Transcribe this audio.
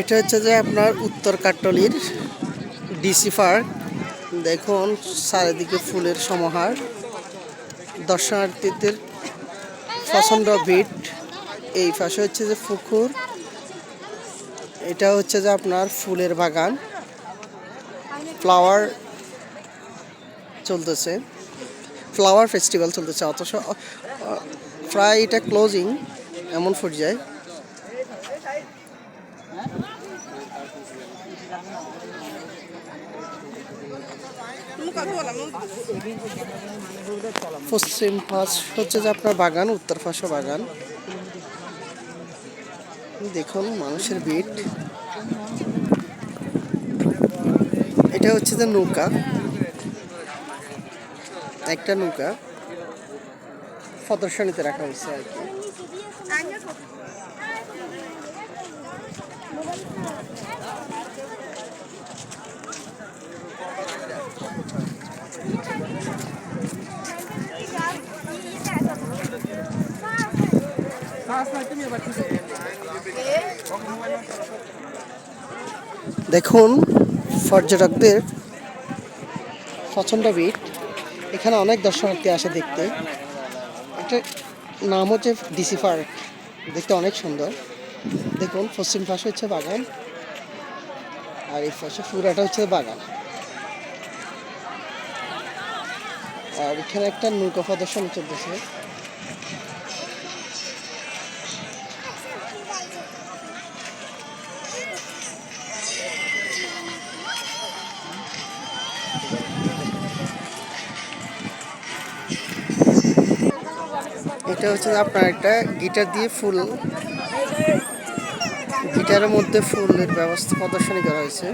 এটা হচ্ছে যে আপনার উত্তর কাট্টলির ডিসি পার্ক। দেখুন, চারিদিকে ফুলের সমাহার। দর্শনার্থীদের পছন্দ ভিড়। এই পাশে হচ্ছে যে পুকুর। এটা হচ্ছে যে আপনার ফুলের বাগান। ফ্লাওয়ার চলতেছে। ফ্লাওয়ার ফেস্টিভ্যাল চলতেছে, অথচ প্রায় এটা ক্লোজিং এমন পর্যায়ে। পশ্চিম পাশ হচ্ছে যে আপনার বাগান, উত্তর পাশে বাগান। দেখুন, মানুষের বিট এটা হচ্ছে যে নৌকা। একটা নৌকা প্রদর্শনীতে রাখা হয়েছে আর কি। দেখুন, পর্যটকদের প্রচণ্ড ভিড়। এখানে অনেক দর্শনার্থী আসে দেখতে। একটা নাম হচ্ছে ডিসি পার্ক। দেখতে অনেক সুন্দর। দেখুন, পশ্চিম পাশে হচ্ছে বাগান, আর এই পাশে পুরাটা হচ্ছে বাগান। আর এখানে একটা নৌকা প্রদর্শন চলতেছে। এটা হচ্ছে আপনার একটা গিটার দিয়ে ফুল। গিটারের মধ্যে ফুলের ব্যবস্থা প্রদর্শনী করা হয়েছে।